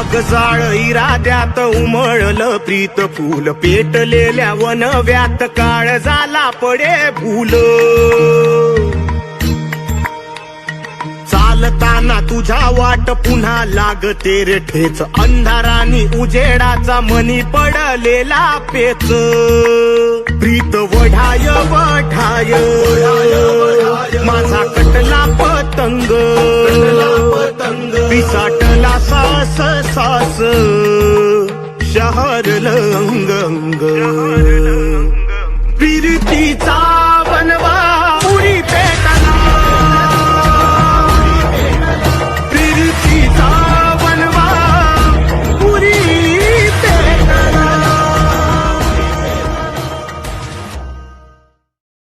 कागजाळ इराद्यात उमळल प्रीत फुल. पेटलेल्या वनव्यात काळ झाला पडे फुल. चालताना तुझा वाट पुन्हा लागते रेठेच अंधाराने अंधारानी उजेडाचा मनी पडलेला पेच. प्रीत वढाय वढाय. माझा कटला पतंग. विसाटला सास शहारलं अंग अंग